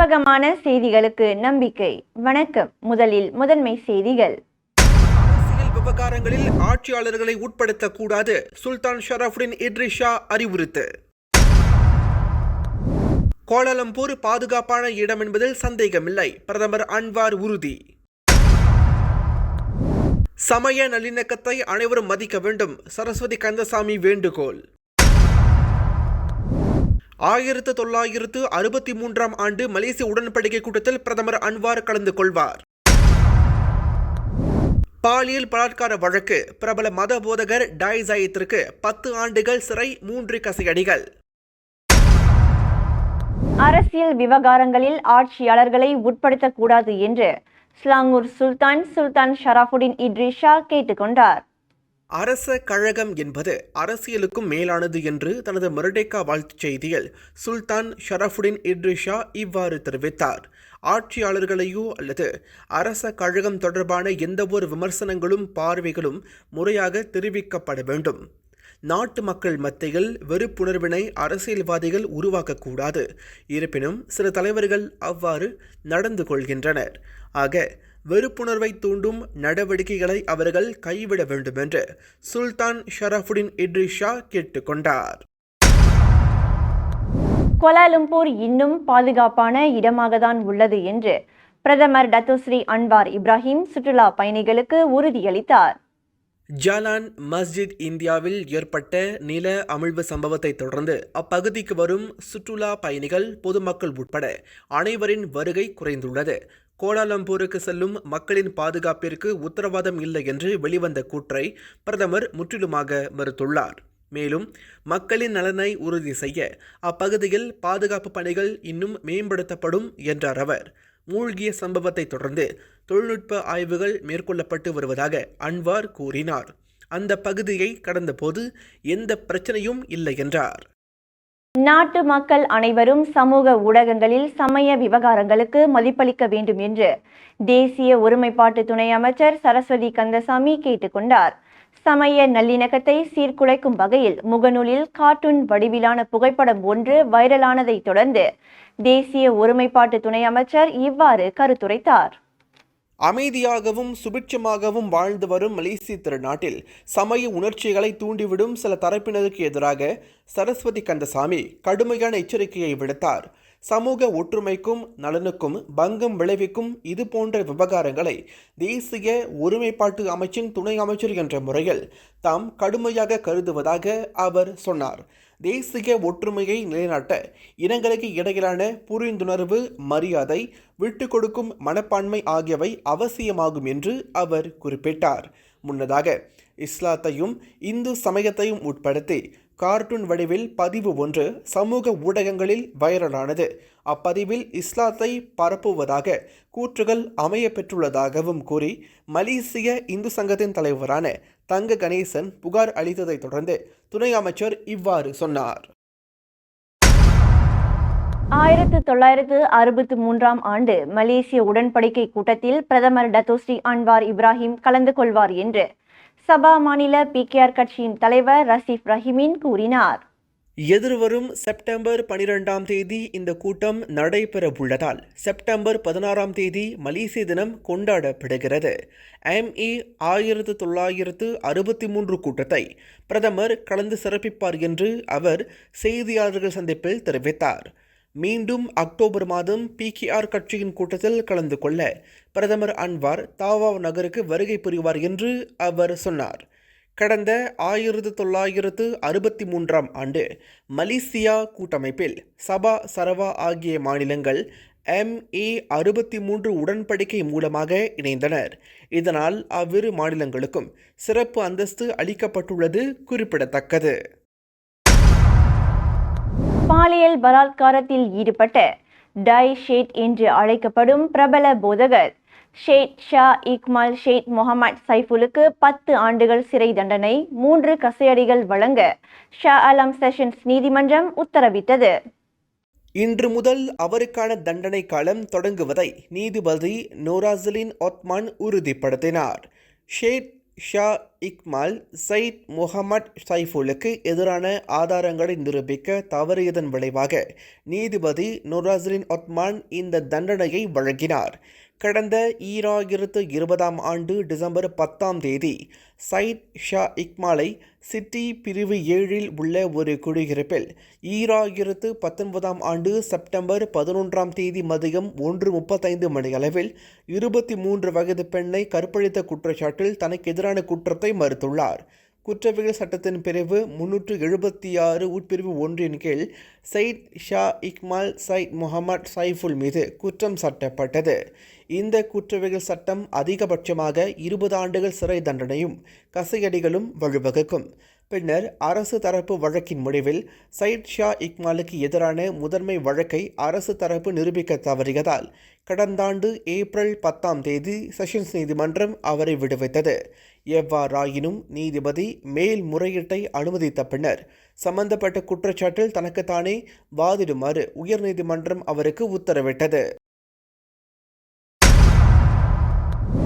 நம்பகமான செய்திகளுக்கு நம்பிக்கை. வணக்கம். முதலில் முதன்மை செய்திகள். அரசியல் விவகாரங்களில் ஆட்சியாளர்களை உட்படுத்தக்கூடாது சுல்தான் ஷரஃபுடின் இட்ரிஷா அறிவுறுத்து. கோலாலம்பூர் பாதுகாப்பான இடம் என்பதில் சந்தேகமில்லை. பிரதமர் அன்வார் உறுதி. சமய நல்லிணக்கத்தை அனைவரும் மதிக்க வேண்டும். சரஸ்வதி கந்தசாமி வேண்டுகோள். ஆயிரத்து தொள்ளாயிரத்து அறுபத்தி மூன்றாம் ஆண்டு மலேசிய உடன்படிக்கை கூட்டத்தில் பிரதமர் அன்வார் கலந்து கொள்வார். பாலியல் பலாத்கார வழக்கு. பிரபல மத போதகர் டாய்சாயத்திற்கு பத்து ஆண்டுகள் சிறை மூன்று கசையடிகள். அரசியல் விவகாரங்களில் ஆட்சியாளர்களை உட்படுத்தக்கூடாது என்று ஸ்லாங்கூர் சுல்தான் சுல்தான் ஷராஃபுடின் இட்ரிஷா கேட்டுக்கொண்டார் அரச கழகம் என்பது அரசியலுக்கும் மேலானது என்று தனது மொரடேக்கா வாழ்த்துச் செய்தியில் சுல்தான் ஷரஃபுடின் இட்ரிஷா இவ்வாறு தெரிவித்தார். ஆட்சியாளர்களையோ அல்லது அரச கழகம் தொடர்பான எந்தவொரு விமர்சனங்களும் பார்வைகளும் முறையாக தெரிவிக்கப்பட வேண்டும். நாட்டு மக்கள் மத்தியில் வெறுப்புணர்வினை அரசியல்வாதிகள் உருவாக்கக்கூடாது. இருப்பினும் சில தலைவர்கள் அவ்வாறு நடந்து கொள்கின்றனர். ஆக வெறுப்புணர்வை தூண்டும் நடவடிக்கைகளை அவர்கள் கைவிட வேண்டும் என்று சுல்தான் ஷரஃபுடின் இட்ரிஷா கேட்டுக்கொண்டார் கோலாலம்பூர் இன்னும் பாதுகாப்பான இடமாகத்தான் உள்ளது என்று பிரதமர் டத்துஸ்ரீ அன்வார் இப்ராஹிம் சுற்றுலா பயணிகளுக்கு உறுதியளித்தார். ஜாலான் மஸ்ஜித் இந்தியாவில் ஏற்பட்ட நில அமிழ்வு சம்பவத்தை தொடர்ந்து அப்பகுதிக்கு வரும் சுற்றுலா பயணிகள் பொதுமக்கள் உட்பட அனைவரின் வருகை குறைந்துள்ளது. கோலாலம்பூருக்கு செல்லும் மக்களின் பாதுகாப்பிற்கு உத்தரவாதம் இல்லை என்று வெளிவந்த கூற்றை பிரதமர் முற்றிலுமாக மறுத்துள்ளார். மேலும் மக்களின் நலனை உறுதி செய்ய அப்பகுதியில் பாதுகாப்பு பணிகள் இன்னும் மேம்படுத்தப்படும் என்றார் அவர். மூழ்கிய சம்பவத்தை தொடர்ந்து தொழில்நுட்ப ஆய்வுகள் மேற்கொள்ளப்பட்டு வருவதாக அன்வார் கூறினார். அந்த பகுதியை கடந்தபோது எந்த பிரச்சனையும் இல்லை என்றார். நாட்டு மக்கள் அனைவரும் சமூக ஊடகங்களில் சமய விவகாரங்களுக்கு மதிப்பளிக்க வேண்டும் என்று தேசிய ஒருமைப்பாட்டு துணை அமைச்சர் சரஸ்வதி கந்தசாமி கேட்டுக்கொண்டார் சமய நல்லிணக்கத்தை சீர்குலைக்கும் வகையில் முகநூலில் கார்ட்டூன் வடிவிலான புகைப்படம் ஒன்று வைரலானதை தொடர்ந்து தேசிய ஒருமைப்பாட்டு துணை அமைச்சர் இவ்வாறு கருத்துரைத்தார். அமைதியாகவும் சுபிட்சமாகவும் வாழ்ந்து வரும் மலேசிய திருநாட்டில் சமய உணர்ச்சிகளை தூண்டிவிடும் சில தரப்பினருக்கு எதிராக சரஸ்வதி கந்தசாமி கடுமையான எச்சரிக்கையை விடுத்தார். சமூக ஒற்றுமைக்கும் நலனுக்கும் பங்கம் விளைவிக்கும் இது போன்ற விவகாரங்களை தேசிய ஒருமைப்பாட்டு அமைச்சின் துணை அமைச்சர் என்ற முறையில் தாம் கடுமையாக கருதுவதாக அவர் சொன்னார். தேசிய ஒற்றுமையை நிலைநாட்ட இனங்களுக்கு இடையிலான புரிந்துணர்வு மரியாதை விட்டு கொடுக்கும் மனப்பான்மை ஆகியவை அவசியமாகும் என்று அவர் குறிப்பிட்டார். முன்னதாக இஸ்லாத்தையும் இந்து சமயத்தையும் உட்படுத்தி கார்ட்டூன் வடிவில் பதிவு ஒன்று சமூக ஊடகங்களில் வைரலானது. அப்பதிவில் இஸ்லாத்தை பரப்புவதாக கூற்றுகள் அமைய பெற்றுள்ளதாகவும் கூறி மலேசிய இந்து சங்கத்தின் தலைவரான தங்க கணேசன் புகார் அளித்ததை தொடர்ந்து துணை அமைச்சர் இவ்வாறு சொன்னார். ஆயிரத்து தொள்ளாயிரத்து அறுபத்து மூன்றாம் ஆண்டு மலேசிய உடன்படிக்கை கூட்டத்தில் பிரதமர் டத்தோஸ்ரீ அன்வார் இப்ராஹிம் கலந்து கொள்வார் என்று சபா மாநில பிகேஆர் கட்சியின் தலைவர் ரசீப் ரஹீமின் கூறினார். எதிர்வரும் செப்டம்பர் பனிரெண்டாம் தேதி இந்த கூட்டம் நடைபெற உள்ளதால் செப்டம்பர் பதினாறாம் தேதி மலேசிய தினம் கொண்டாடப்படுகிறது. எம்இ ஆயிரத்து தொள்ளாயிரத்து அறுபத்தி மூன்று கூட்டத்தை பிரதமர் கலந்து சிறப்பிப்பார் என்று அவர் செய்தியாளர்கள் சந்திப்பில் தெரிவித்தார். மீண்டும் அக்டோபர் மாதம் பிகேஆர் கட்சியின் கூட்டத்தில் கலந்து கொள்ள பிரதமர் அன்வார் தாவா நகருக்கு வருகை புரிவார் என்று அவர் சொன்னார். கடந்த ஆயிரத்து தொள்ளாயிரத்து அறுபத்தி மூன்றாம் ஆண்டு மலேசியா கூட்டமைப்பில் சபா சரவா ஆகிய மாநிலங்கள் எம்ஏ அறுபத்தி மூன்று உடன்படிக்கை மூலமாக இணைந்தனர். இதனால் அவ்விரு மாநிலங்களுக்கும் சிறப்பு அந்தஸ்து அளிக்கப்பட்டுள்ளது குறிப்பிடத்தக்கது. பாலியல் பலாத்காரத்தில் ஈடுபட்ட டை ஷேட் என்று அழைக்கப்படும் பிரபல போதகர் ஷேத் ஷா இக்மால் ஷேத் முகமது சைஃபுலுக்கு பத்து ஆண்டுகள் சிறை தண்டனை மூன்று கசையடிகள் வழங்க ஷா அலம் செஷன்ஸ் நீதிமன்றம் உத்தரவிட்டது. இன்று முதல் அவருக்கான தண்டனை காலம் தொடங்குவதை நீதிபதி நோராசலின் ஒத்மான் உறுதிப்படுத்தினார். ஷேத் ஷா இக்மால் சயித் முகமட் சைஃபுலுக்கு எதிரான ஆதாரங்களை நிரூபிக்க தவறியதன் விளைவாக நீதிபதி நுராஸ்ரின் ஒத்மான் இந்த தண்டனையை வழங்கினார். கடந்த ஈராயிரத்து இருபதாம் ஆண்டு டிசம்பர் பத்தாம் தேதி சயித் ஷா இக்மாலை சிட்டி பிரிவு ஏழில் உள்ள ஒரு குடியிருப்பில் ஈராயிரத்து பத்தொன்பதாம் ஆண்டு செப்டம்பர் பதினொன்றாம் தேதி மதியம் ஒன்று முப்பத்தைந்து மணியளவில் இருபத்தி மூன்று வயது பெண்ணை கற்பழித்த குற்றச்சாட்டில் தனக்கு எதிரான குற்றத்தை மறுத்துள்ளார். குற்றவியல் சட்டத்தின் பிரிவு முன்னூற்று எழுபத்தி ஆறு உட்பிரிவு ஒன்றின் கீழ் சயித் ஷா இக்மால் சயித் முகமது சைஃபுல் மீது குற்றம் சாட்டப்பட்டது. இந்த குற்றவியல் சட்டம் அதிகபட்சமாக இருபது ஆண்டுகள் சிறை தண்டனையும் கசையடிகளும் வழிவகுக்கும். பின்னர் அரசு தரப்பு வழக்கின் முடிவில் சயித் ஷா இக்மாலுக்கு எதிரான முதன்மை வழக்கை அரசு தரப்பு நிரூபிக்க தவறியதால் கடந்த ஆண்டு ஏப்ரல் பத்தாம் தேதி செஷன்ஸ் நீதிமன்றம் அவரை விடுவித்தது. எவ்வாறாயினும் நீதிபதி மேல்முறையீட்டை அனுமதித்த பின்னர் சம்பந்தப்பட்ட குற்றச்சாட்டில் தனக்குத்தானே வாதிடுமாறு உயர்நீதிமன்றம் அவருக்கு உத்தரவிட்டது.